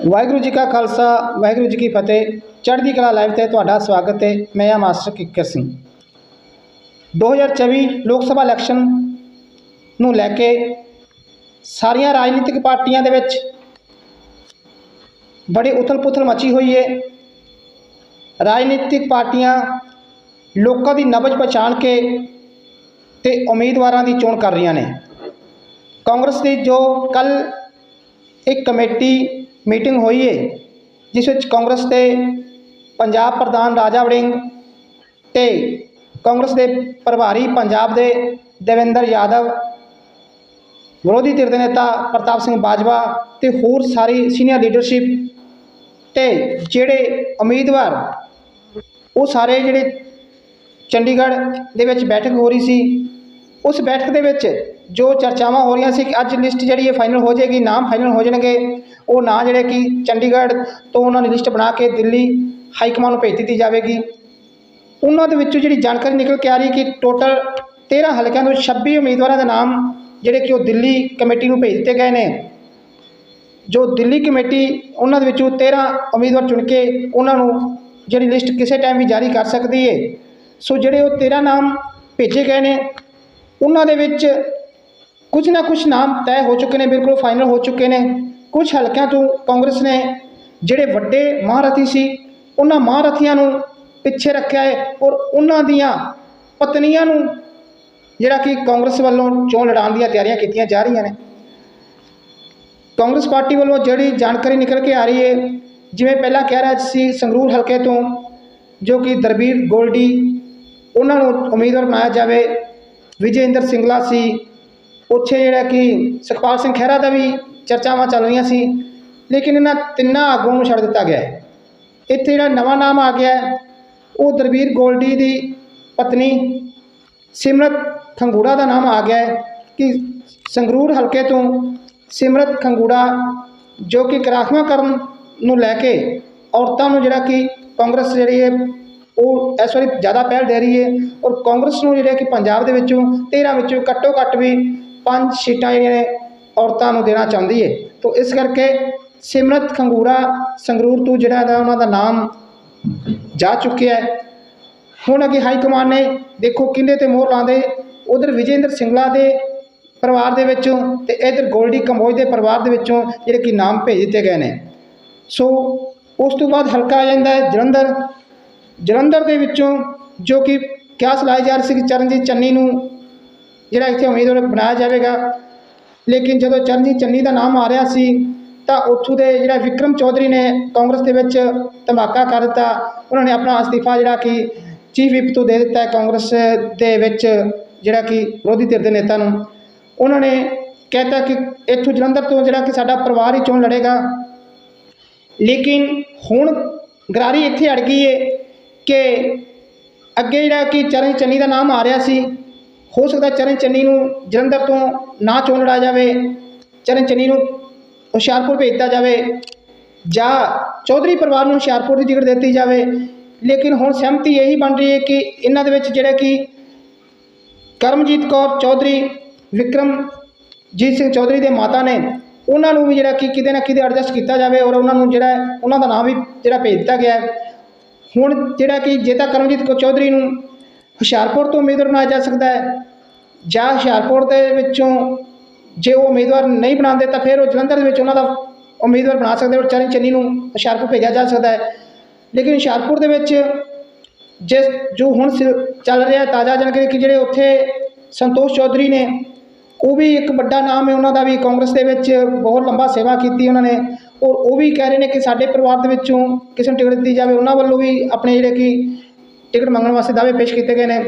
ਵਾਹਿਗੁਰੂ ਜੀ ਕਾ ਖਾਲਸਾ, ਵਾਹਿਗੁਰੂ ਜੀ ਕੀ ਫਤਿਹ। ਚੜ੍ਹਦੀ ਕਲਾ ਲਾਈਵ ਤੇ ਤੁਹਾਡਾ ਸਵਾਗਤ ਹੈ। ਮੈਂ ਆ ਮਾਸਟਰ ਕਿੱਕਰ ਸਿੰਘ। 2024 ਲੋਕ ਸਭਾ ਇਲੈਕਸ਼ਨ ਨੂੰ ਲੈ ਕੇ ਸਾਰੀਆਂ ਰਾਜਨੀਤਿਕ ਪਾਰਟੀਆਂ ਦੇ ਵਿੱਚ ਬੜੀ ਉਥਲ-ਪੁਥਲ ਮਚੀ ਹੋਈ ਹੈ। ਰਾਜਨੀਤਿਕ ਪਾਰਟੀਆਂ ਲੋਕਾਂ ਦੀ ਨਬਜ਼ ਪਛਾਣ ਕੇ ਤੇ ਉਮੀਦਵਾਰਾਂ ਦੀ ਚੋਣ ਕਰ ਰਹੀਆਂ ਨੇ। ਕਾਂਗਰਸ ਦੀ ਜੋ ਕੱਲ ਇੱਕ ਕਮੇਟੀ ਮੀਟਿੰਗ ਹੋਈ ਹੈ ਜਿਸ ਵਿੱਚ ਕਾਂਗਰਸ ਦੇ ਪੰਜਾਬ ਪ੍ਰਧਾਨ ਰਾਜਾ ਵੜਿੰਗ ਤੇ ਕਾਂਗਰਸ ਦੇ ਪ੍ਰਭਾਰੀ ਪੰਜਾਬ ਦੇ ਦੇਵਿੰਦਰ ਯਾਦਵ, ਵਿਰੋਧੀ ਧਿਰ ਦੇ ਨੇਤਾ ਪ੍ਰਤਾਪ ਸਿੰਘ ਬਾਜਵਾ ਤੇ ਹੋਰ ਸਾਰੀ ਸੀਨੀਅਰ ਲੀਡਰਸ਼ਿਪ ਤੇ ਜਿਹੜੇ ਉਮੀਦਵਾਰ, ਉਹ ਸਾਰੇ ਜਿਹੜੇ ਚੰਡੀਗੜ੍ਹ ਦੇ ਵਿੱਚ ਬੈਠਕ ਹੋ ਰਹੀ ਸੀ, ਉਸ ਬੈਠਕ ਦੇ ਵਿੱਚ ਜੋ ਚਰਚਾਵਾਂ ਹੋ ਰਹੀਆਂ ਸੀ ਕਿ ਅੱਜ ਲਿਸਟ ਜਿਹੜੀ ਹੈ ਫਾਈਨਲ ਹੋ ਜਾਏਗੀ, ਨਾਮ ਫਾਈਨਲ ਹੋ ਜਾਣਗੇ, ਉਹ ਨਾਂ ਜਿਹੜੇ ਕਿ ਚੰਡੀਗੜ੍ਹ ਤੋਂ ਉਹਨਾਂ ਨੇ ਲਿਸਟ ਬਣਾ ਕੇ ਦਿੱਲੀ ਹਾਈ ਕਮਾਂਡ ਨੂੰ ਭੇਜ ਦਿੱਤੀ ਜਾਵੇਗੀ। ਉਹਨਾਂ ਦੇ ਵਿੱਚੋਂ ਜਿਹੜੀ ਜਾਣਕਾਰੀ ਨਿਕਲ ਕੇ ਆ ਰਹੀ ਕਿ ਟੋਟਲ 13 ਹਲਕਿਆਂ ਤੋਂ 26 ਉਮੀਦਵਾਰਾਂ ਦੇ ਨਾਮ ਜਿਹੜੇ ਕਿ ਉਹ ਦਿੱਲੀ ਕਮੇਟੀ ਨੂੰ ਭੇਜ ਦਿੱਤੇ ਗਏ ਨੇ। ਜੋ ਦਿੱਲੀ ਕਮੇਟੀ ਉਹਨਾਂ ਦੇ ਵਿੱਚੋਂ 13 ਉਮੀਦਵਾਰ ਚੁਣ ਕੇ ਉਹਨਾਂ ਨੂੰ ਜਿਹੜੀ ਲਿਸਟ ਕਿਸੇ ਟਾਈਮ ਵੀ ਜਾਰੀ ਕਰ ਸਕਦੀ ਹੈ ਸੋ ਜਿਹੜੇ ਉਹ 13 ਨਾਮ ਭੇਜੇ ਗਏ ਨੇ, ਉਹਨਾਂ ਦੇ ਵਿੱਚ ਕੁਝ ਨਾ ਕੁਝ ਨਾਮ ਤੈਅ ਹੋ ਚੁੱਕੇ ਨੇ, ਬਿਲਕੁਲ ਫਾਈਨਲ ਹੋ ਚੁੱਕੇ ਨੇ। ਕੁਝ ਹਲਕਿਆਂ ਤੋਂ ਕਾਂਗਰਸ ਨੇ ਜਿਹੜੇ ਵੱਡੇ ਮਹਾਰਥੀ ਸੀ, ਉਹਨਾਂ ਮਹਾਰਥੀਆਂ ਨੂੰ ਪਿੱਛੇ ਰੱਖਿਆ ਹੈ ਔਰ ਉਹਨਾਂ ਦੀਆਂ ਪਤਨੀਆਂ ਨੂੰ ਜਿਹੜਾ ਕਿ ਕਾਂਗਰਸ ਵੱਲੋਂ ਚੋਣ ਲੜਾਉਣ ਦੀਆਂ ਤਿਆਰੀਆਂ ਕੀਤੀਆਂ ਜਾ ਰਹੀਆਂ ਨੇ। ਕਾਂਗਰਸ ਪਾਰਟੀ ਵੱਲੋਂ ਜਿਹੜੀ ਜਾਣਕਾਰੀ ਨਿਕਲ ਕੇ ਆ ਰਹੀ ਹੈ, ਜਿਵੇਂ ਪਹਿਲਾਂ ਕਹਿ ਰਿਹਾ ਸੀ ਸੰਗਰੂਰ ਹਲਕੇ ਤੋਂ, ਜੋ ਕਿ ਦਰਬੀਰ ਗੋਲਡੀ, ਉਹਨਾਂ ਨੂੰ ਉਮੀਦਵਾਰ ਬਣਾਇਆ ਜਾਵੇ। ਵਿਜੇ ਇੰਦਰ ਸਿੰਗਲਾ ਸੀ ਉੱਥੇ ਜਿਹੜਾ ਕਿ ਸੁਖਪਾਲ ਸਿੰਘ ਖਹਿਰਾ ਦਾ ਵੀ ਚਰਚਾਵਾਂ ਚੱਲ ਰਹੀਆਂ ਸੀ, ਲੇਕਿਨ ਇਹਨਾਂ ਤਿੰਨਾਂ ਆਗੂਆਂ ਨੂੰ ਛੱਡ ਦਿੱਤਾ ਗਿਆ ਹੈ। ਇੱਥੇ ਜਿਹੜਾ ਨਵਾਂ ਨਾਮ ਆ ਗਿਆ ਉਹ ਦਰਬੀਰ ਗੋਲਡੀ ਦੀ ਪਤਨੀ ਸਿਮਰਤ ਖੰਗੂੜਾ ਦਾ ਨਾਮ ਆ ਗਿਆ ਹੈ ਕਿ ਸੰਗਰੂਰ ਹਲਕੇ ਤੋਂ ਸਿਮਰਤ ਖੰਗੂੜਾ ਜੋ ਕਿ ਕਰਾਖਵਾਂਕਰਨ ਨੂੰ ਲੈ ਕੇ ਔਰਤਾਂ ਨੂੰ ਜਿਹੜਾ ਕਿ ਕਾਂਗਰਸ ਜਿਹੜੀ ਹੈ, ਉਹ ਇਸ ਵਾਰੀ ਜ਼ਿਆਦਾ ਪਹਿਲ ਦੇ ਰਹੀ ਹੈ ਔਰ ਕਾਂਗਰਸ ਨੂੰ ਜਿਹੜਾ ਕਿ ਪੰਜਾਬ ਦੇ ਵਿੱਚੋਂ 13 ਵਿੱਚੋਂ ਘੱਟੋ ਘੱਟ ਵੀ ਪੰਜ ਸੀਟਾਂ ਜਿਹੜੀਆਂ ਨੇ, ਔਰਤਾਂ ਨੂੰ ਦੇਣਾ ਚਾਹੁੰਦੀ ਹੈ ਤੋਂ ਇਸ ਕਰਕੇ ਸਿਮਰਤ ਖੰਗੂਰਾ ਸੰਗਰੂਰ ਤੋਂ ਜਿਹੜਾ ਦਾ ਉਹਨਾਂ ਦਾ ਨਾਮ ਜਾ ਚੁੱਕਿਆ ਹੈ। ਹੁਣ ਅੱਗੇ ਹਾਈ ਕਮਾਨ ਨੇ, ਦੇਖੋ ਕਿੰਨੇ ਤੇ ਮੋਹਰ ਲਾਉਂਦੇ। ਉਧਰ ਵਿਜੇਂਦਰ ਸਿੰਗਲਾ ਦੇ ਪਰਿਵਾਰ ਦੇ ਵਿੱਚੋਂ ਤੇ ਇਧਰ ਗੋਲਡੀ ਕੰਬੋਜ ਦੇ ਪਰਿਵਾਰ ਦੇ ਵਿੱਚੋਂ ਜਿਹੜੇ ਕਿ ਨਾਮ ਭੇਜ ਦਿੱਤੇ ਗਏ ਨੇ। ਸੋ ਉਸ ਤੋਂ ਬਾਅਦ ਹਲਕਾ ਆ ਜਾਂਦਾ ਹੈ ਜਲੰਧਰ। ਜਲੰਧਰ ਦੇ ਵਿੱਚੋਂ ਜੋ ਕਿ ਕਿਆਸ ਲਾਈ ਜਾ ਰਹੀ ਸੀ ਕਿ ਚਰਨਜੀਤ ਚੰਨੀ ਨੂੰ ਜਿਹੜਾ ਇੱਥੇ ਉਮੀਦਵਾਰ ਬਣਾਇਆ ਜਾਵੇਗਾ। ਲੇਕਿਨ ਜਦੋਂ ਚਰਨਜੀਤ ਚੰਨੀ ਦਾ ਨਾਮ ਆ ਰਿਹਾ ਸੀ, ਤਾਂ ਉੱਥੋਂ ਦੇ ਜਿਹੜਾ ਵਿਕਰਮ ਚੌਧਰੀ ਨੇ ਕਾਂਗਰਸ ਦੇ ਵਿੱਚ ਧਮਾਕਾ ਕਰ ਦਿੱਤਾ। ਉਹਨਾਂ ਨੇ ਆਪਣਾ ਅਸਤੀਫਾ ਜਿਹੜਾ ਕਿ ਚੀਫ ਵਿਪ ਤੋਂ ਦੇ ਦਿੱਤਾ ਕਾਂਗਰਸ ਦੇ ਵਿੱਚ, ਜਿਹੜਾ ਕਿ ਵਿਰੋਧੀ ਧਿਰ ਦੇ ਨੇਤਾ ਨੂੰ। ਉਹਨਾਂ ਨੇ ਕਹਿਤਾ ਕਿ ਇੱਥੋਂ ਜਲੰਧਰ ਤੋਂ ਜਿਹੜਾ ਕਿ ਸਾਡਾ ਪਰਿਵਾਰ ਹੀ ਚੋਣ ਲੜੇਗਾ। ਲੇਕਿਨ ਹੁਣ ਗਰਾਰੀ ਇੱਥੇ ਅੜ ਗਈ ਹੈ ਕਿ ਅੱਗੇ ਜਿਹੜਾ ਕਿ ਚਰਨ ਚੰਨੀ ਦਾ ਨਾਮ ਆ ਰਿਹਾ ਸੀ ਹੋ ਸਕਦਾ ਚਰਨ ਚੰਨੀ ਨੂੰ ਜਲੰਧਰ ਤੋਂ ਨਾ ਚੋਣ ਲੜਾ ਜਾਵੇ, ਚਰਨ ਚੰਨੀ ਨੂੰ ਹੁਸ਼ਿਆਰਪੁਰ ਭੇਜਤਾ ਜਾਵੇ ਜਾਂ ਚੌਧਰੀ ਪਰਿਵਾਰ ਨੂੰ ਹੁਸ਼ਿਆਰਪੁਰ ਦੀ ਟਿਕਟ ਦਿੱਤੀ ਜਾਵੇ। ਲੇਕਿਨ ਹੁਣ ਸਹਿਮਤੀ ਇਹੀ ਬਣ ਰਹੀ ਹੈ ਕਿ ਇਹਨਾਂ ਦੇ ਵਿੱਚ ਜਿਹੜਾ ਕਿ ਕਰਮਜੀਤ ਕੌਰ, ਚੌਧਰੀ ਵਿਕਰਮਜੀਤ ਸਿੰਘ ਚੌਧਰੀ ਦੇ ਮਾਤਾ ਨੇ, ਉਹਨਾਂ ਨੂੰ ਵੀ ਜਿਹੜਾ ਕਿ ਕਿਤੇ ਨਾ ਕਿਤੇ ਐਡਜਸਟ ਕੀਤਾ ਜਾਵੇ ਔਰ ਉਹਨਾਂ ਨੂੰ ਜਿਹੜਾ, ਉਹਨਾਂ ਦਾ ਨਾਮ ਵੀ ਜਿਹੜਾ ਭੇਜ ਦਿੱਤਾ ਗਿਆ ਹੁਣ ਜਿਹੜਾ ਕਿ ਜੇ ਤਾਂ ਕਰਮਜੀਤ ਕੌਰ ਚੌਧਰੀ ਨੂੰ ਹੁਸ਼ਿਆਰਪੁਰ ਤੋਂ ਉਮੀਦਵਾਰ ਬਣਾਇਆ ਜਾ ਸਕਦਾ ਹੈ। ਜਾਂ ਹੁਸ਼ਿਆਰਪੁਰ ਦੇ ਵਿੱਚੋਂ ਜੇ ਉਹ ਉਮੀਦਵਾਰ ਨਹੀਂ ਬਣਾਉਂਦੇ ਤਾਂ ਫਿਰ ਉਹ ਜਲੰਧਰ ਦੇ ਵਿੱਚ ਉਹਨਾਂ ਦਾ ਉਮੀਦਵਾਰ ਬਣਾ ਸਕਦੇ ਔਰ ਚਰਨ ਚੰਨੀ ਨੂੰ ਹੁਸ਼ਿਆਰਪੁਰ ਭੇਜਿਆ ਜਾ ਸਕਦਾ ਹੈ। ਲੇਕਿਨ ਹੁਸ਼ਿਆਰਪੁਰ ਦੇ ਵਿੱਚ ਜਿਸ ਜੋ ਹੁਣ ਸ- ਚੱਲ ਰਿਹਾ ਤਾਜ਼ਾ ਜਾਣਕਾਰੀ ਕਿ ਜਿਹੜੇ ਉੱਥੇ ਸੰਤੋਸ਼ ਚੌਧਰੀ ਨੇ, ਉਹ ਵੀ ਇੱਕ ਵੱਡਾ ਨਾਮ ਹੈ, ਉਹਨਾਂ ਦਾ ਵੀ ਕਾਂਗਰਸ ਦੇ ਵਿੱਚ ਬਹੁਤ ਲੰਬਾ ਸੇਵਾ ਕੀਤੀ ਉਹਨਾਂ ਨੇ। ਔਰ ਉਹ ਵੀ ਕਹਿ ਰਹੇ ਨੇ ਕਿ ਸਾਡੇ ਪਰਿਵਾਰ ਦੇ ਵਿੱਚੋਂ ਕਿਸੇ ਨੂੰ ਟਿਕਟ ਦਿੱਤੀ ਜਾਵੇ, ਉਹਨਾਂ ਵੱਲੋਂ ਵੀ ਆਪਣੇ ਜਿਹੜੇ ਕਿ ਟਿਕਟ ਮੰਗਣ ਵਾਸਤੇ ਦਾਅਵੇ ਪੇਸ਼ ਕੀਤੇ ਗਏ ਨੇ।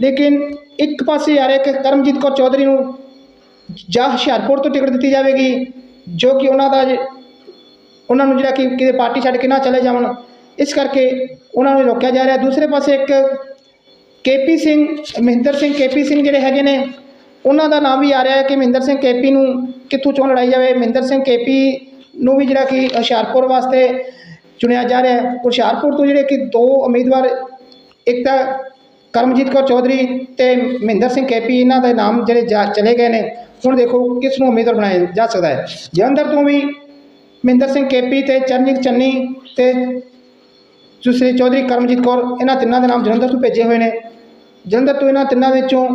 ਲੇਕਿਨ ਇੱਕ ਪਾਸੇ ਆ ਰਿਹਾ ਕਿ ਕਰਮਜੀਤ ਕੌਰ ਚੌਧਰੀ ਨੂੰ ਜਾਂ ਹੁਸ਼ਿਆਰਪੁਰ ਤੋਂ ਟਿਕਟ ਦਿੱਤੀ ਜਾਵੇਗੀ, ਜੋ ਕਿ ਉਹਨਾਂ ਦਾ ਉਹਨਾਂ ਨੂੰ ਜਿਹੜਾ ਕਿ ਕਿਤੇ ਪਾਰਟੀ ਛੱਡ ਕੇ ਨਾ ਚਲੇ ਜਾਵਣ। ਇਸ ਕਰਕੇ ਉਹਨਾਂ ਨੂੰ ਰੋਕਿਆ ਜਾ ਰਿਹਾ। ਦੂਸਰੇ ਪਾਸੇ ਇੱਕ ਕੇਪੀ ਸਿੰਘ, ਮਹਿੰਦਰ ਸਿੰਘ ਕੇਪੀ ਸਿੰਘ ਜਿਹੜੇ ਹੈਗੇ ਨੇ, ਉਹਨਾਂ ਦਾ ਨਾਮ ਵੀ ਆ ਰਿਹਾ ਹੈ ਕਿ ਮਹਿੰਦਰ ਸਿੰਘ ਕੇਪੀ ਨੂੰ ਕਿੱਥੋਂ ਚੋਣ ਲੜਾਈ ਜਾਵੇ। ਮਹਿੰਦਰ ਸਿੰਘ ਕੇਪੀ ਨੂੰ ਵੀ ਜਿਹੜਾ ਕਿ ਹੁਸ਼ਿਆਰਪੁਰ ਵਾਸਤੇ ਚੁਣਿਆ ਜਾ ਰਿਹਾ ਹੈ। ਹੁਸ਼ਿਆਰਪੁਰ ਤੋਂ ਜਿਹੜੇ ਕਿ ਦੋ ਉਮੀਦਵਾਰ ਇੱਕ ਤਾਂ ਕਰਮਜੀਤ ਕੌਰ ਚੌਧਰੀ ਤੇ ਮਹਿੰਦਰ ਸਿੰਘ ਕੇਪੀ, ਇਹਨਾਂ ਦੇ ਨਾਮ ਜਿਹੜੇ ਜਾ ਚਲੇ ਗਏ ਨੇ, ਹੁਣ ਦੇਖੋ ਕਿਸ ਨੂੰ ਉਮੀਦਵਾਰ ਬਣਾਇਆ ਜਾ ਸਕਦਾ ਹੈ। ਜਲੰਧਰ ਤੋਂ ਵੀ ਮਹਿੰਦਰ ਸਿੰਘ ਕੇਪੀ ਤੇ ਚਰਨਜੀਤ ਚੰਨੀ ਤੇ ਦੂਸਰੇ ਚੌਧਰੀ ਕਰਮਜੀਤ ਕੌਰ, ਇਹਨਾਂ ਤਿੰਨਾਂ ਦੇ ਨਾਮ ਜਲੰਧਰ ਤੋਂ ਭੇਜੇ ਹੋਏ ਨੇ। ਜਲੰਧਰ ਤੋਂ ਇਹਨਾਂ ਤਿੰਨਾਂ ਵਿੱਚੋਂ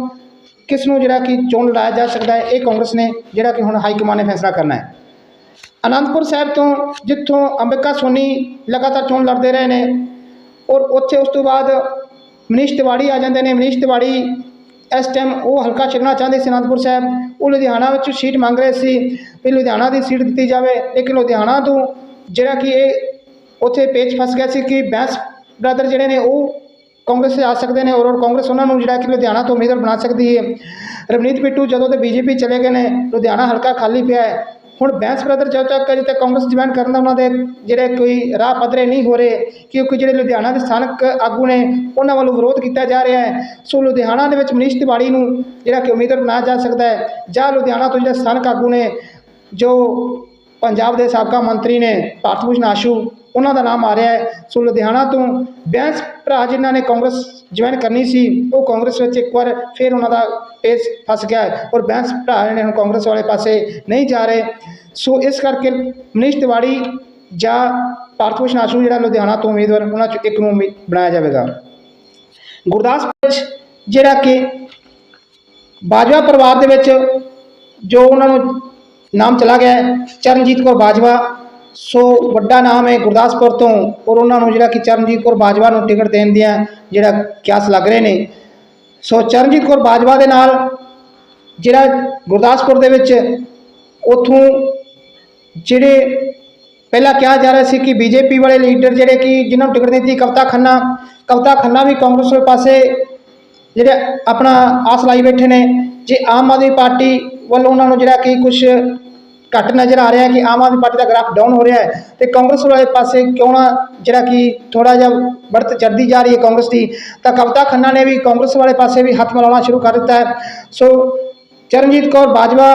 ਕਿਸ ਨੂੰ ਜਿਹੜਾ ਕਿ ਚੋਣ ਲੜਾਇਆ ਜਾ ਸਕਦਾ ਹੈ, ਇਹ ਕਾਂਗਰਸ ਨੇ, ਜਿਹੜਾ ਕਿ ਹੁਣ ਹਾਈ ਕਮਾਨ ਨੇ ਫੈਸਲਾ ਕਰਨਾ ਹੈ। ਅਨੰਦਪੁਰ ਸਾਹਿਬ ਤੋਂ ਜਿੱਥੋਂ ਅੰਬਿਕਾ ਸੋਨੀ ਲਗਾਤਾਰ ਚੋਣ ਲੜਦੇ ਰਹੇ ਨੇ ਔਰ ਉੱਥੇ ਉਸ ਤੋਂ ਬਾਅਦ ਮਨੀਸ਼ ਤਿਵਾੜੀ ਆ ਜਾਂਦੇ ਨੇ। ਮਨੀਸ਼ ਤਿਵਾੜੀ ਇਸ ਟਾਈਮ ਉਹ ਹਲਕਾ ਛੱਡਣਾ ਚਾਹੁੰਦੇ ਸੀ ਅਨੰਦਪੁਰ ਸਾਹਿਬ। ਉਹ ਲੁਧਿਆਣਾ ਵਿੱਚ ਸੀਟ ਮੰਗ ਰਹੇ ਸੀ ਵੀ ਲੁਧਿਆਣਾ ਦੀ ਸੀਟ ਦਿੱਤੀ ਜਾਵੇ। ਲੇਕਿਨ ਲੁਧਿਆਣਾ ਤੋਂ ਜਿਹੜਾ ਕਿ ਇਹ ਉੱਥੇ ਪੇਚ ਫਸ ਗਿਆ ਸੀ ਕਿ ਬੈਂਸ ਬ੍ਰਦਰ ਜਿਹੜੇ ਨੇ ਉਹ ਕਾਂਗਰਸ 'ਚ ਆ ਸਕਦੇ ਨੇ ਔਰ ਕਾਂਗਰਸ ਉਹਨਾਂ ਨੂੰ ਜਿਹੜਾ ਕਿ ਲੁਧਿਆਣਾ ਤੋਂ ਉਮੀਦਵਾਰ ਬਣਾ ਸਕਦੀ ਹੈ। ਰਵਨੀਤ ਬਿੱਟੂ ਜਦੋਂ ਤੇ ਬੀਜੇਪੀ ਚਲੇ ਗਏ ਨੇ, ਲੁਧਿਆਣਾ ਹਲਕਾ ਖਾਲੀ ਪਿਆ ਹੈ। ਹੁਣ ਬੈਂਸ ਬ੍ਰਦਰ ਜਦੋਂ ਤੱਕ ਅਜੇ ਤੱਕ ਕਾਂਗਰਸ ਜੁਆਇਨ ਕਰਨ ਦਾ ਉਹਨਾਂ ਦੇ ਜਿਹੜੇ ਕੋਈ ਰਾਹ ਪੱਧਰੇ ਨਹੀਂ ਹੋ ਰਹੇ ਕਿਉਂਕਿ ਜਿਹੜੇ ਲੁਧਿਆਣਾ ਦੇ ਸਥਾਨਕ ਆਗੂ ਨੇ, ਉਹਨਾਂ ਵੱਲੋਂ ਵਿਰੋਧ ਕੀਤਾ ਜਾ ਰਿਹਾ ਹੈ। ਸੋ ਲੁਧਿਆਣਾ ਦੇ ਵਿੱਚ ਮਨੀਸ਼ ਤਿਵਾੜੀ ਨੂੰ ਜਿਹੜਾ ਕਿ ਉਮੀਦਵਾਰ ਬਣਾਇਆ ਜਾ ਸਕਦਾ ਹੈ ਜਾਂ ਲੁਧਿਆਣਾ ਤੋਂ ਜਿਹੜੇ ਸਥਾਨਕ ਆਗੂ ਨੇ, ਜੋ ਪੰਜਾਬ ਦੇ ਸਾਬਕਾ ਮੰਤਰੀ ਨੇ ਭਾਰਤ ਭੂਸ਼ਣ ਆਸ਼ੂ ਉਹਨਾਂ ਦਾ ਨਾਮ ਆ ਰਿਹਾ ਹੈ। ਸੋ ਲੁਧਿਆਣਾ ਤੋਂ ਬੈਂਸ ਭਰਾ ਜਿਨ੍ਹਾਂ ਨੇ ਕਾਂਗਰਸ ਜੁਆਇਨ ਕਰਨੀ ਸੀ, ਉਹ ਕਾਂਗਰਸ ਵਿੱਚ ਇੱਕ ਵਾਰ ਫਿਰ ਉਹਨਾਂ ਦਾ ਪੇਸ ਫਸ ਗਿਆ ਹੈ ਔਰ ਬੈਂਸ ਭਰਾ ਜਿਹੜੇ ਨੇ ਹੁਣ ਕਾਂਗਰਸ ਵਾਲੇ ਪਾਸੇ ਨਹੀਂ ਜਾ ਰਹੇ। ਸੋ ਇਸ ਕਰਕੇ ਮਨੀਸ਼ ਤਿਵਾੜੀ ਜਾਂ ਭਾਰਤ ਭੂਸ਼ਣ ਆਸ਼ੂ ਜਿਹੜਾ ਲੁਧਿਆਣਾ ਤੋਂ ਉਮੀਦਵਾਰ, ਉਹਨਾਂ ਚੋਂ ਇੱਕ ਨੂੰ ਉਮੀ- ਬਣਾਇਆ ਜਾਵੇਗਾ। ਗੁਰਦਾਸਪੁਰ ਜਿਹੜਾ ਕਿ ਬਾਜਵਾ ਪਰਿਵਾਰ ਦੇ ਵਿੱਚ ਜੋ ਉਹਨਾਂ ਨੂੰ ਨਾਮ ਚਲਾ ਗਿਆ ਹੈ। ਚਰਨਜੀਤ ਕੌਰ ਬਾਜਵਾ। ਸੋ ਵੱਡਾ ਨਾਮ ਹੈ ਗੁਰਦਾਸਪੁਰ ਤੋਂ ਔਰ ਉਹਨਾਂ ਨੂੰ ਜਿਹੜਾ ਕਿ ਚਰਨਜੀਤ ਕੌਰ ਬਾਜਵਾ ਨੂੰ ਟਿਕਟ ਦੇਣ ਦੀਆਂ ਜਿਹੜਾ ਕਿਆਸ ਲੱਗ ਰਹੇ ਨੇ। ਸੋ ਚਰਨਜੀਤ ਕੌਰ ਬਾਜਵਾ ਦੇ ਨਾਲ ਜਿਹੜਾ ਗੁਰਦਾਸਪੁਰ ਦੇ ਵਿੱਚ ਉਥੋਂ ਜਿਹੜੇ ਪਹਿਲਾਂ ਕਿਹਾ ਜਾ ਰਿਹਾ ਸੀ ਕਿ ਬੀਜੇਪੀ ਵਾਲੇ ਲੀਡਰ ਜਿਹੜੇ ਕਿ ਜਿਨ੍ਹਾਂ ਨੂੰ ਟਿਕਟ ਦਿੱਤੀ ਕਵਤਾ ਖੰਨਾ ਕਵਤਾ ਖੰਨਾ ਵੀ ਕਾਂਗਰਸ ਦੇ ਪਾਸੇ ਜਿਹੜੇ ਆਪਣਾ ਆਸ ਲਾਈ ਬੈਠੇ ਨੇ। ਜੇ ਆਮ ਆਦਮੀ ਪਾਰਟੀ ਵੱਲੋਂ ਉਹਨਾਂ ਨੂੰ ਜਿਹੜਾ ਕਿ ਕੁਝ ਘੱਟ ਨਜ਼ਰ ਆ ਰਿਹਾ ਹੈ ਕਿ ਆਮ ਆਦਮੀ ਪਾਰਟੀ ਦਾ ਗ੍ਰਾਫ ਡਾਊਨ ਹੋ ਰਿਹਾ ਹੈ ਤੇ ਕਾਂਗਰਸ ਵਾਲੇ ਪਾਸੇ ਕਿਉਂ ਨਾ ਜਿਹੜਾ ਕਿ ਥੋੜਾ ਜਿਹਾ ਵਰਤ ਚੜਦੀ ਜਾ ਰਹੀ ਹੈ ਕਾਂਗਰਸ ਦੀ, ਤਾਂ ਕਵਤਾ ਖੰਨਾ ਨੇ ਵੀ ਕਾਂਗਰਸ ਵਾਲੇ ਪਾਸੇ ਵੀ ਹੱਥ ਮਿਲਾਉਣਾ ਸ਼ੁਰੂ ਕਰ ਦਿੱਤਾ ਹੈ। ਸੋ ਚਰਨਜੀਤ ਕੌਰ ਬਾਜਵਾ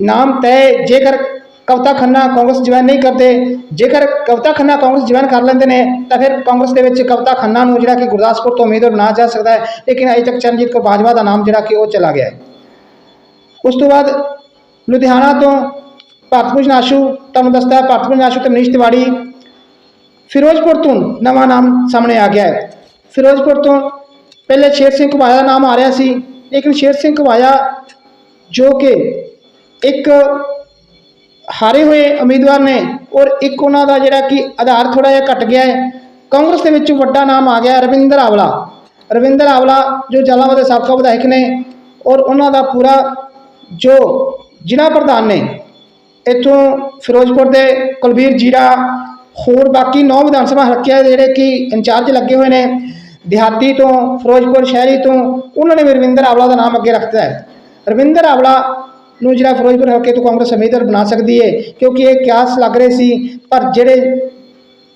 ਨਾਮ ਤੈ, ਜੇਕਰ ਕਵਤਾ ਖੰਨਾ ਕਾਂਗਰਸ ਜੁਆਇਨ ਨਹੀਂ ਕਰਦੇ, ਜੇਕਰ ਕਵਤਾ ਖੰਨਾ ਕਾਂਗਰਸ ਜੁਆਇਨ ਕਰ ਲੈਂਦੇ ਨੇ, ਤਾਂ ਫਿਰ ਕਾਂਗਰਸ ਦੇ ਵਿੱਚ ਕਵਤਾ ਖੰਨਾ ਨੂੰ ਜਿਹੜਾ ਕਿ ਗੁਰਦਾਸਪੁਰ ਤੋਂ ਉਮੀਦਵਾਰ ਬਣਾਇਆ ਜਾ ਸਕਦਾ ਹੈ। ਲੇਕਿਨ ਅਜੇ ਤੱਕ ਚਰਨਜੀਤ ਕੌਰ ਬਾਜਵਾ ਦਾ ਨਾਮ ਜਿਹੜਾ ਕਿ ਉਹ ਚਲਾ ਗਿਆ ਹੈ। ਉਸ ਤੋਂ ਬਾਅਦ ਲੁਧਿਆਣਾ ਤੋਂ ਭਾਰਤ ਭੂਸ਼ਣ ਆਸ਼ੂ ਤੁਹਾਨੂੰ ਦੱਸਦਾ ਭਾਰਤ ਭੂਸ਼ਣ ਆਸ਼ੂ ਤੇ ਮਨੀਸ਼ ਤਿਵਾੜੀ, ਫਿਰੋਜ਼ਪੁਰ ਤੋਂ ਨਵਾਂ ਨਾਮ ਸਾਹਮਣੇ ਆ ਗਿਆ ਹੈ। ਫਿਰੋਜ਼ਪੁਰ ਤੋਂ ਪਹਿਲੇ ਸ਼ੇਰ ਸਿੰਘ ਘੁਬਾਇਆ ਦਾ ਨਾਮ ਆ ਰਿਹਾ ਸੀ, ਲੇਕਿਨ ਸ਼ੇਰ ਸਿੰਘ ਘੁਬਾਇਆ ਜੋ ਕਿ ਇੱਕ ਹਾਰੇ ਹੋਏ ਉਮੀਦਵਾਰ ਨੇ ਔਰ ਇੱਕ ਉਹਨਾਂ ਦਾ ਜਿਹੜਾ ਕਿ ਆਧਾਰ ਥੋੜਾ ਜਿਹਾ ਘਟ ਗਿਆ ਹੈ, ਕਾਂਗਰਸ ਦੇ ਵਿੱਚ ਵੱਡਾ ਨਾਮ ਆ ਗਿਆ ਰਵਿੰਦਰ ਆਵਲਾ। ਰਵਿੰਦਰ ਆਵਲਾ ਜੋ ਜਲਾਲਾਬਾਦ ਦੇ ਸਾਬਕਾ ਵਿਧਾਇਕ ਨੇ ਔਰ ਉਹਨਾਂ ਦਾ ਪੂਰਾ ਜੋ ਜ਼ਿਲ੍ਹਾ ਪ੍ਰਧਾਨ ਨੇ ਇੱਥੋਂ ਫਿਰੋਜ਼ਪੁਰ ਦੇ ਕੁਲਬੀਰ ਜੀਰਾ ਹੋਰ ਬਾਕੀ ਨੌ ਵਿਧਾਨ ਸਭਾ ਹਲਕਿਆਂ ਦੇ ਜਿਹੜੇ ਕਿ ਇੰਚਾਰਜ ਲੱਗੇ ਹੋਏ ਨੇ, ਦਿਹਾਤੀ ਤੋਂ, ਫਿਰੋਜ਼ਪੁਰ ਸ਼ਹਿਰੀ ਤੋਂ, ਉਹਨਾਂ ਨੇ ਵੀ ਰਵਿੰਦਰ ਆਵਲਾ ਦਾ ਨਾਮ ਅੱਗੇ ਰੱਖਤਾ ਹੈ। ਰਵਿੰਦਰ ਆਵਲਾ ਨੂੰ ਜਿਹੜਾ ਫਿਰੋਜ਼ਪੁਰ ਹਲਕੇ ਤੋਂ ਕਾਂਗਰਸ ਉਮੀਦਵਾਰ ਬਣਾ ਸਕਦੀ ਹੈ ਕਿਉਂਕਿ ਇਹ ਕਿਆਸ ਲੱਗ ਰਹੇ ਸੀ, ਪਰ ਜਿਹੜੇ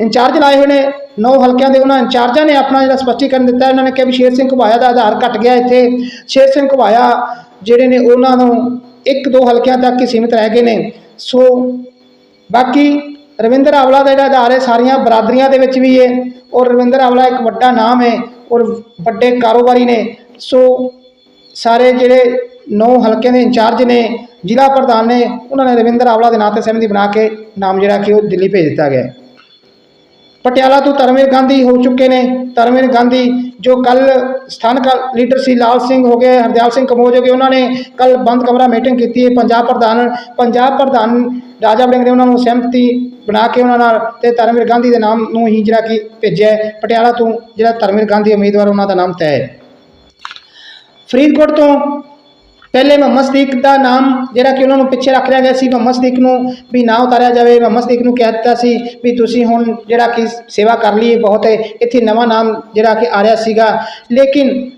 ਇੰਚਾਰਜ ਲਾਏ ਹੋਏ ਨੇ, ਨੌ ਹਲਕਿਆਂ ਦੇ ਉਹਨਾਂ ਇੰਚਾਰਜਾਂ ਨੇ ਆਪਣਾ ਜਿਹੜਾ ਸਪਸ਼ਟੀਕਰਨ ਦਿੱਤਾ ਉਹਨਾਂ ਨੇ ਕਿਹਾ ਵੀ ਸ਼ੇਰ ਸਿੰਘ ਘੁਬਾਇਆ ਦਾ ਆਧਾਰ ਘਟ ਗਿਆ ਇੱਥੇ। ਸ਼ੇਰ ਸਿੰਘ ਘੁਬਾਇਆ ਜਿਹੜੇ ਨੇ ਉਹਨਾਂ ਨੂੰ ਇੱਕ ਦੋ ਹਲਕਿਆਂ ਤੱਕ ਹੀ ਸੀਮਿਤ ਰਹਿ ਗਏ ਨੇ। ਸੋ ਬਾਕੀ ਰਵਿੰਦਰ ਆਵਲਾ ਦਾ ਜਿਹੜਾ ਆਧਾਰ ਹੈ, ਸਾਰੀਆਂ ਬਰਾਦਰੀਆਂ ਦੇ ਵਿੱਚ ਵੀ ਹੈ ਔਰ ਰਵਿੰਦਰ ਆਵਲਾ ਇੱਕ ਵੱਡਾ ਨਾਮ ਹੈ ਔਰ ਵੱਡੇ ਕਾਰੋਬਾਰੀ ਨੇ। ਸੋ ਸਾਰੇ ਜਿਹੜੇ ਨੌ ਹਲਕਿਆਂ ਦੇ ਇੰਚਾਰਜ ਨੇ, ਜ਼ਿਲ੍ਹਾ ਪ੍ਰਧਾਨ ਨੇ, ਉਹਨਾਂ ਨੇ ਰਵਿੰਦਰ ਆਵਲਾ ਦੇ ਨਾਂ ਤੇ ਸਹਿਮਤੀ ਬਣਾ ਕੇ ਨਾਮ ਜਿਹੜਾ ਕਿ ਉਹ ਦਿੱਲੀ ਭੇਜ ਦਿੱਤਾ ਗਿਆ ਪਟਿਆਲਾ ਤੋਂ ਧਰਮਵੀਰ ਗਾਂਧੀ ਹੋ ਚੁੱਕੇ ਨੇ। ਧਰਮਵੀਰ ਗਾਂਧੀ ਜੋ ਕੱਲ ਸਥਾਨਕ ਲੀਡਰ ਸੀ, ਲਾਲ ਸਿੰਘ ਹੋ ਗਏ, ਹਰਦਿਆਲ ਸਿੰਘ ਕਮੋਜ ਹੋ ਗਏ, ਉਹਨਾਂ ਨੇ ਕੱਲ ਬੰਦ ਕਮਰਾ ਮੀਟਿੰਗ ਕੀਤੀ ਹੈ। ਪੰਜਾਬ ਪ੍ਰਧਾਨ ਪੰਜਾਬ ਪ੍ਰਧਾਨ ਰਾਜਾ ਵੜਿੰਗ ਨੇ ਉਹਨਾਂ ਨੂੰ ਸਹਿਮਤੀ ਬਣਾ ਕੇ ਉਹਨਾਂ ਨਾਲ ਤੇ ਧਰਮਵੀਰ ਗਾਂਧੀ ਦੇ ਨਾਮ ਨੂੰ ਹੀ ਜਿਹੜਾ ਕਿ ਭੇਜਿਆ ਪਟਿਆਲਾ ਤੋਂ ਜਿਹੜਾ ਧਰਮਵੀਰ ਗਾਂਧੀ ਉਮੀਦਵਾਰ, ਉਹਨਾਂ ਦਾ ਨਾਮ ਤੈਅ ਹੈ। ਫਰੀਦਕੋਟ ਤੋਂ ਪਹਿਲੇ ਮੁਹੰਮਦ ਸਦੀਕ ਦਾ ਨਾਮ ਜਿਹੜਾ ਕਿ ਉਹਨਾਂ ਨੂੰ ਪਿੱਛੇ ਰੱਖ ਲਿਆ ਗਿਆ ਸੀ, ਮੁਹੰਮਦ ਸਦੀਕ ਨੂੰ ਵੀ ਨਾ ਉਤਾਰਿਆ ਜਾਵੇ, ਮੁਹੰਮਦ ਸਦੀਕ ਨੂੰ ਕਹਿ ਦਿੱਤਾ ਸੀ ਵੀ ਤੁਸੀਂ ਹੁਣ ਜਿਹੜਾ ਕਿ ਸੇਵਾ ਕਰ ਲਈ ਬਹੁਤ ਹੈ ਇੱਥੇ ਨਵਾਂ ਨਾਮ ਜਿਹੜਾ ਕਿ ਆ ਰਿਹਾ ਸੀਗਾ। ਲੇਕਿਨ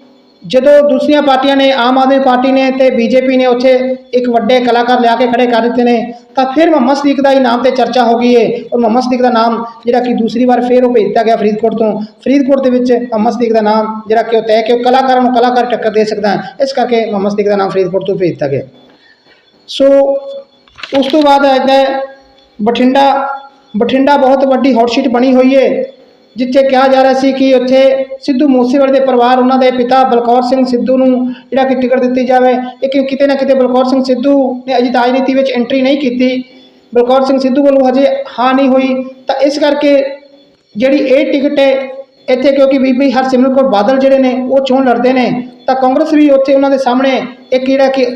ਜਦੋਂ ਦੂਸਰੀਆਂ ਪਾਰਟੀਆਂ ਨੇ, ਆਮ ਆਦਮੀ ਪਾਰਟੀ ਨੇ ਤੇ ਬੀਜੇਪੀ ਨੇ ਉੱਥੇ ਇੱਕ ਵੱਡੇ ਕਲਾਕਾਰ ਲਿਆ ਕੇ ਖੜੇ ਕਰ ਦਿੱਤੇ ਨੇ, ਤਾਂ ਫਿਰ ਮੁਹੰਮਦ ਸਦੀਕ ਦਾ ਹੀ ਨਾਮ ਤੇ ਚਰਚਾ ਹੋ ਗਈ ਹੈ ਔਰ ਮੁਹੰਮਦ ਸਦੀਕ ਦਾ ਨਾਮ ਜਿਹੜਾ ਕਿ ਦੂਸਰੀ ਵਾਰ ਫਿਰ ਉਹ ਭੇਜ ਦਿੱਤਾ ਗਿਆ ਫਰੀਦਕੋਟ ਤੋਂ। ਫਰੀਦਕੋਟ ਦੇ ਵਿੱਚ ਮੁਹੰਮਦ ਸਦੀਕ ਦਾ ਨਾਮ ਜਿਹੜਾ ਕਿ ਉਹ ਤੈਅ ਕਿ ਉਹ ਕਲਾਕਾਰਾਂ ਨੂੰ ਕਲਾਕਾਰ ਟੱਕਰ ਦੇ ਸਕਦਾ ਇਸ ਕਰਕੇ ਮੁਹੰਮਦ ਸਦੀਕ ਦਾ ਨਾਮ ਫਰੀਦਕੋਟ ਤੋਂ ਭੇਜ ਦਿੱਤਾ ਗਿਆ। ਸੋ ਉਸ ਤੋਂ ਬਾਅਦ ਆਉਂਦਾ ਬਠਿੰਡਾ ਬਠਿੰਡਾ ਬਹੁਤ ਵੱਡੀ ਹੌਟ ਸ਼ੀਟ ਬਣੀ ਹੋਈ ਹੈ ਜਿੱਥੇ ਕਿਹਾ ਜਾ ਰਿਹਾ ਸੀ ਕਿ ਉੱਥੇ ਸਿੱਧੂ ਮੂਸੇਵਾਲੇ ਦੇ ਪਰਿਵਾਰ, ਉਹਨਾਂ ਦੇ ਪਿਤਾ ਬਲਕੌਰ ਸਿੰਘ ਸਿੱਧੂ ਨੂੰ ਜਿਹੜਾ ਕਿ ਟਿਕਟ ਦਿੱਤੀ ਜਾਵੇ ਲੇਕਿਨ ਕਿਤੇ ਨਾ ਕਿਤੇ ਬਲਕੌਰ ਸਿੰਘ ਸਿੱਧੂ ਨੇ ਅਜੇ ਰਾਜਨੀਤੀ ਵਿੱਚ ਐਂਟਰੀ ਨਹੀਂ ਕੀਤੀ, ਬਲਕੌਰ ਸਿੰਘ ਸਿੱਧੂ ਵੱਲੋਂ ਹਜੇ ਹਾਂ ਨਹੀਂ ਹੋਈ, ਤਾਂ ਇਸ ਕਰਕੇ ਜਿਹੜੀ ਇਹ ਟਿਕਟ ਹੈ, ਇੱਥੇ ਕਿਉਂਕਿ ਬੀਬੀ ਹਰਸਿਮਰਤ ਕੌਰ ਬਾਦਲ ਜਿਹੜੇ ਨੇ, ਉਹ ਚੋਣ ਲੜਦੇ ਨੇ, ਤਾਂ ਕਾਂਗਰਸ ਵੀ ਉੱਥੇ ਉਹਨਾਂ ਦੇ ਸਾਹਮਣੇ ਇੱਕ ਜਿਹੜਾ ਕਿ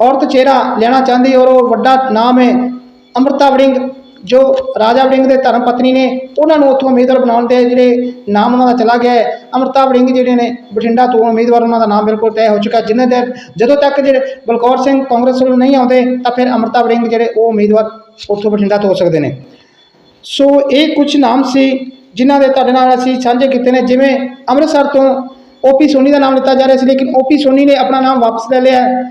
ਔਰਤ ਚਿਹਰਾ ਲੈਣਾ ਚਾਹੁੰਦੀ ਔਰ ਉਹ ਵੱਡਾ ਨਾਮ ਹੈ, ਅੰਮ੍ਰਿਤਾ ਵੜਿੰਗ ਜੋ ਰਾਜਾ ਵੜਿੰਗ ਦੇ ਧਰਮ ਪਤਨੀ ਨੇ, ਉਹਨਾਂ ਨੂੰ ਉੱਥੋਂ ਉਮੀਦਵਾਰ ਬਣਾਉਣ ਦੇ ਜਿਹੜੇ ਨਾਮ ਉਹਨਾਂ ਦਾ ਚਲਾ ਗਿਆ ਹੈ। ਅੰਮ੍ਰਿਤਾ ਵੜਿੰਗ ਜਿਹੜੇ ਨੇ, ਬਠਿੰਡਾ ਤੋਂ ਉਮੀਦਵਾਰ ਉਹਨਾਂ ਦਾ ਨਾਮ ਬਿਲਕੁਲ ਤੈਅ ਹੋ ਚੁੱਕਾ ਜਿੰਨੇ ਦੇ ਜਦੋਂ ਤੱਕ ਜਿਹੜੇ ਬਲਕੌਰ ਸਿੰਘ ਕਾਂਗਰਸ ਵੱਲੋਂ ਨਹੀਂ ਆਉਂਦੇ, ਤਾਂ ਫਿਰ ਅੰਮ੍ਰਿਤਾ ਵੜਿੰਗ ਜਿਹੜੇ ਉਹ ਉਮੀਦਵਾਰ ਉੱਥੋਂ ਬਠਿੰਡਾ ਤੋਂ ਹੋ ਸਕਦੇ ਨੇ। ਸੋ ਇਹ ਕੁਝ ਨਾਮ ਸੀ ਜਿਨ੍ਹਾਂ ਦੇ ਤੁਹਾਡੇ ਨਾਲ ਅਸੀਂ ਸਾਂਝੇ ਕੀਤੇ ਨੇ। ਜਿਵੇਂ ਅੰਮ੍ਰਿਤਸਰ ਤੋਂ ਓਪੀ ਸੋਨੀ ਦਾ ਨਾਮ ਲਿੱਤਾ ਜਾ ਰਿਹਾ ਸੀ, ਲੇਕਿਨ ਓਪੀ ਸੋਨੀ ਨੇ ਆਪਣਾ ਨਾਮ ਵਾਪਸ ਲੈ ਲਿਆ ਹੈ।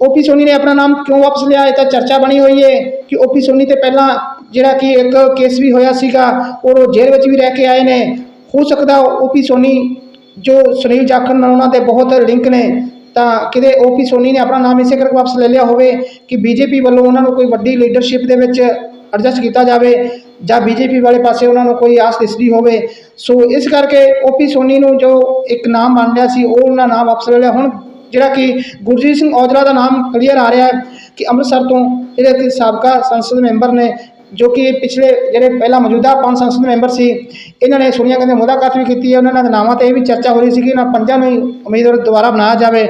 ਓਪੀ ਸੋਨੀ ਨੇ ਆਪਣਾ ਨਾਮ ਕਿਉਂ ਵਾਪਸ ਲਿਆ? ਇਹ ਤਾਂ ਚਰਚਾ ਬਣੀ ਹੋਈ ਹੈ ਕਿ ਓਪੀ ਸੋਨੀ ਤੇ ਪਹਿਲਾਂ ਜਿਹੜਾ ਕਿ ਇੱਕ ਕੇਸ ਵੀ ਹੋਇਆ ਸੀਗਾ, ਔਰ ਉਹ ਜੇਲ੍ਹ ਵਿੱਚ ਵੀ ਰਹਿ ਕੇ ਆਏ ਨੇ। ਹੋ ਸਕਦਾ ਓਪੀ ਸੋਨੀ, ਜੋ ਸੁਨੀਲ ਜਾਖੜ ਨਾਲ ਉਹਨਾਂ ਦੇ ਬਹੁਤ ਲਿੰਕ ਨੇ, ਤਾਂ ਕਿਤੇ ਓਪੀ ਸੋਨੀ ਨੇ ਆਪਣਾ ਨਾਮ ਇਸੇ ਕਰਕੇ ਵਾਪਸ ਲੈ ਲਿਆ ਹੋਵੇ ਕਿ ਬੀਜੇਪੀ ਵੱਲੋਂ ਉਹਨਾਂ ਨੂੰ ਕੋਈ ਵੱਡੀ ਲੀਡਰਸ਼ਿਪ ਦੇ ਵਿੱਚ ਐਡਜਸਟ ਕੀਤਾ ਜਾਵੇ, ਜਾਂ ਬੀਜੇਪੀ ਵਾਲੇ ਪਾਸੇ ਉਹਨਾਂ ਨੂੰ ਕੋਈ ਆਸ ਦਿਸਦੀ ਹੋਵੇ। ਸੋ ਇਸ ਕਰਕੇ ਓਪੀ ਸੋਨੀ ਨੂੰ ਜੋ ਇੱਕ ਨਾਮ ਮੰਨ ਰਿਹਾ ਸੀ, ਉਹ ਉਹਨਾਂ ਨਾਮ ਵਾਪਸ ਲੈ ਲਿਆ। ਹੁਣ ਜਿਹੜਾ ਕਿ ਗੁਰਜੀਤ ਸਿੰਘ ਔਜਲਾ ਦਾ ਨਾਮ ਕਲੀਅਰ ਆ ਰਿਹਾ ਹੈ ਕਿ ਅੰਮ੍ਰਿਤਸਰ ਤੋਂ ਜਿਹੜੇ ਕਿ ਸਾਬਕਾ ਸੰਸਦ ਮੈਂਬਰ ਨੇ ਜੋ ਕਿ ਪਿਛਲੇ ਜਿਹੜੇ ਪਹਿਲਾਂ ਮੌਜੂਦਾ ਪੰਜ ਸੰਸਦ ਮੈਂਬਰ ਸੀ, ਇਹਨਾਂ ਨੇ ਸੋਨੀਆ ਗਾਂਧੀ ਮੁਲਾਕਾਤ ਵੀ ਕੀਤੀ ਹੈ, ਉਹਨਾਂ ਦੇ ਨਾਵਾਂ ਤੇ ਇਹ ਵੀ ਚਰਚਾ ਹੋ ਰਹੀ ਸੀ ਕਿ ਇਹਨਾਂ ਪੰਜਾਂ ਨੂੰ ਹੀ ਉਮੀਦਵਾਰ ਦੁਬਾਰਾ ਬਣਾਇਆ ਜਾਵੇ।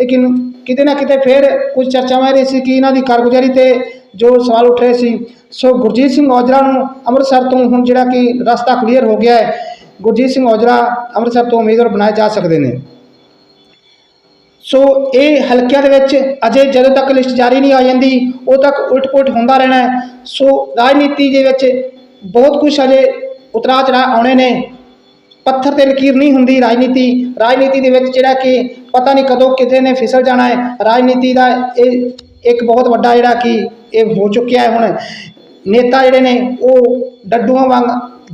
ਲੇਕਿਨ ਕਿਤੇ ਨਾ ਕਿਤੇ ਫਿਰ ਕੁਝ ਚਰਚਾਵਾਂ ਰਹੀ ਸੀ ਕਿ ਇਹਨਾਂ ਦੀ ਕਾਰਗੁਜ਼ਾਰੀ ਤੇ ਜੋ ਸਵਾਲ ਉੱਠ ਰਹੇ ਸੀ। ਸੋ ਗੁਰਜੀਤ ਸਿੰਘ ਔਜਲਾ ਨੂੰ ਅੰਮ੍ਰਿਤਸਰ ਤੋਂ ਹੁਣ ਜਿਹੜਾ ਕਿ ਰਸਤਾ ਕਲੀਅਰ ਹੋ ਗਿਆ ਹੈ। ਗੁਰਜੀਤ ਸਿੰਘ ਔਜਲਾ ਅੰਮ੍ਰਿਤਸਰ ਤੋਂ ਉਮੀਦਵਾਰ ਬਣਾਏ ਜਾ ਸਕਦੇ ਨੇ। ਸੋ ਇਹ ਹਲਕਿਆਂ ਦੇ ਵਿੱਚ ਅਜੇ ਜਦੋਂ ਤੱਕ ਲਿਸਟ ਜਾਰੀ ਨਹੀਂ ਆ ਜਾਂਦੀ ਉਦੋਂ ਤੱਕ ਉਲਟ-ਪੁਲਟ ਹੁੰਦਾ ਰਹਿਣਾ ਸੋ ਰਾਜਨੀਤੀ ਦੇ ਵਿੱਚ ਬਹੁਤ ਕੁਝ ਅਜੇ ਉਤਰਾਅ ਚੜਾਅ ਆਉਣੇ ਨੇ। ਪੱਥਰ ਤੇ ਲਕੀਰ ਨਹੀਂ ਹੁੰਦੀ ਰਾਜਨੀਤੀ। ਰਾਜਨੀਤੀ ਦੇ ਵਿੱਚ ਜਿਹੜਾ ਕਿ ਪਤਾ ਨਹੀਂ ਕਦੋਂ ਕਿਤੇ ਨੇ ਫਿਸਲ ਜਾਣਾ ਹੈ। ਰਾਜਨੀਤੀ ਦਾ ਇਹ ਇੱਕ ਬਹੁਤ ਵੱਡਾ ਜਿਹੜਾ ਕਿ ਇਹ ਹੋ ਚੁੱਕਿਆ ਹੈ ਹੁਣ। ਨੇਤਾ ਜਿਹੜੇ ਨੇ, ਉਹ ਡੱਡੂਆਂ ਵਾਂਗ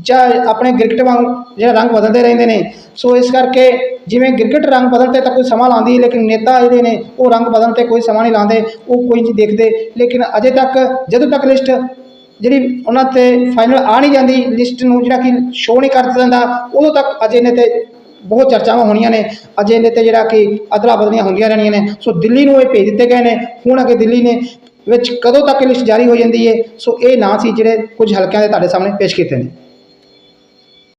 ਜਾਂ ਆਪਣੇ ਗਿਰਗਟ ਵਾਂਗ ਜਿਹੜਾ ਰੰਗ ਬਦਲਦੇ ਰਹਿੰਦੇ ਨੇ। ਸੋ ਇਸ ਕਰਕੇ ਜਿਵੇਂ ਗਿਰਗਟ ਰੰਗ ਬਦਲਤੇ ਤਾਂ ਕੋਈ ਸਮਾਂ ਲਾਉਂਦੀ ਹੈ ਲੇਕਿਨ ਨੇਤਾ ਜਿਹੜੇ ਨੇ, ਉਹ ਰੰਗ ਬਦਲਣ ਤੇ ਕੋਈ ਸਮਾਂ ਨਹੀਂ ਲਾਉਂਦੇ, ਉਹ ਕੋਈ ਨਹੀਂ ਦੇਖਦੇ। ਲੇਕਿਨ ਅਜੇ ਤੱਕ, ਜਦੋਂ ਤੱਕ ਲਿਸਟ ਜਿਹੜੀ ਉਹਨਾਂ ਤੇ ਫਾਈਨਲ ਆ ਨਹੀਂ ਜਾਂਦੀ, ਲਿਸਟ ਨੂੰ ਜਿਹੜਾ ਕਿ ਸ਼ੋਅ ਨਹੀਂ ਕਰ ਦਿੱਤਾ ਜਾਂਦਾ ਉਦੋਂ ਤੱਕ ਅਜੇ ਨੇ ਤੇ ਬਹੁਤ ਚਰਚਾਵਾਂ ਹੋਣੀਆਂ ਨੇ। ਅਜੇ ਨੇ ਤੇ ਜਿਹੜਾ ਕਿ ਅਦਲਾ ਬਦਲੀਆਂ ਹੁੰਦੀਆਂ ਰਹਿਣੀਆਂ ਨੇ। ਸੋ ਦਿੱਲੀ ਨੂੰ ਇਹ ਭੇਜ ਦਿੱਤੇ ਗਏ ਨੇ। ਹੁਣ ਅੱਗੇ ਦਿੱਲੀ ਨੇ, ਵਿੱਚ ਕਦੋਂ ਤੱਕ ਲਿਸਟ ਜਾਰੀ ਹੋ ਜਾਂਦੀ ਹੈ ਸੋ ਇਹ ਨਾਂ ਸੀ ਜਿਹੜੇ ਕੁਝ ਹਲਕਿਆਂ ਦੇ ਤੁਹਾਡੇ ਸਾਹਮਣੇ ਪੇਸ਼ ਕੀਤੇ ਨੇ।